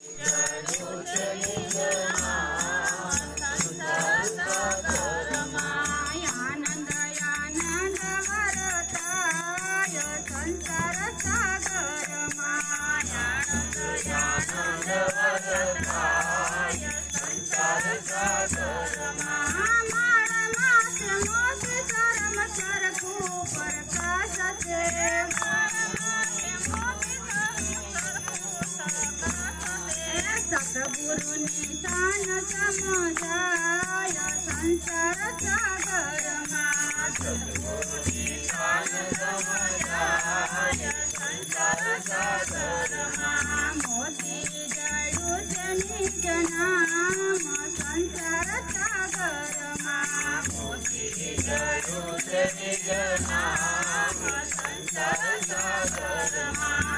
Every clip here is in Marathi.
Yeah, मोती जळू जनी जनाम संसार सागर मोती जळू जनी जनाम संसार सागर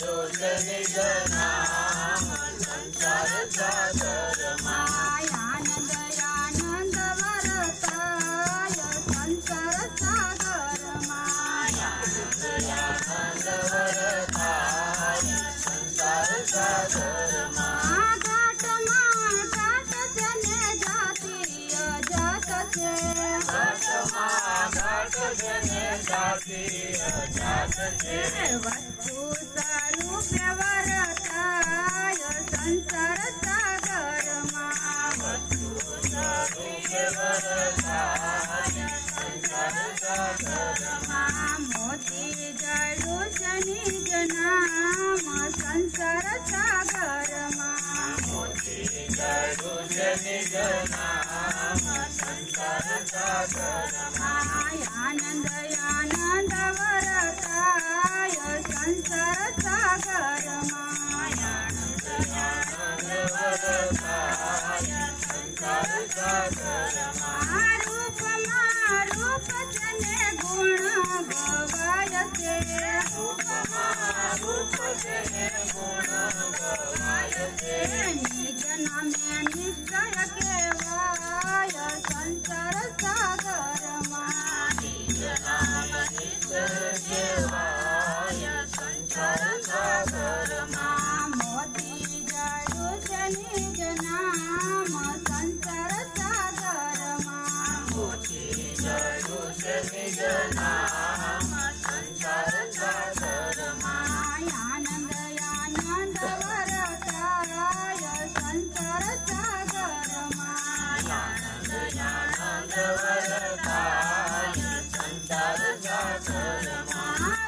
nigga, nigga, nigga, nigga, nigga, वस्तू संसार सागर मा वस्तू स्वरूप वरताय संसार सागर मा मोती जळू शनी जनाम संसार सागर मा मोती जळू शनी जनाम संसार सागर मा. આનંદ આનંદ વરસાય સંસાર સાગરમાં રૂપ રૂપ તને ગુણ ગવાય છે. રૂપ રૂપ છે.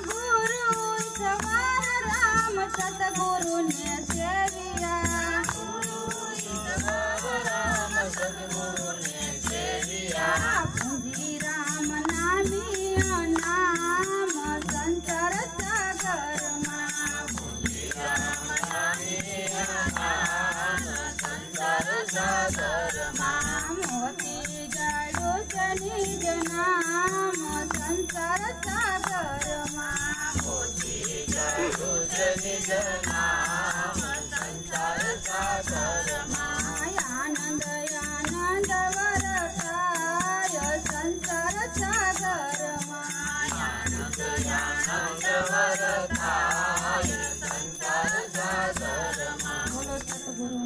गुरु सवार राम सतगुरु ने सेविया। संसार सागर मोती संसार सागर मोती संसार सागर आनंद आनंद संसार सागर आनंद आनंद संसार बोलो सतगुरु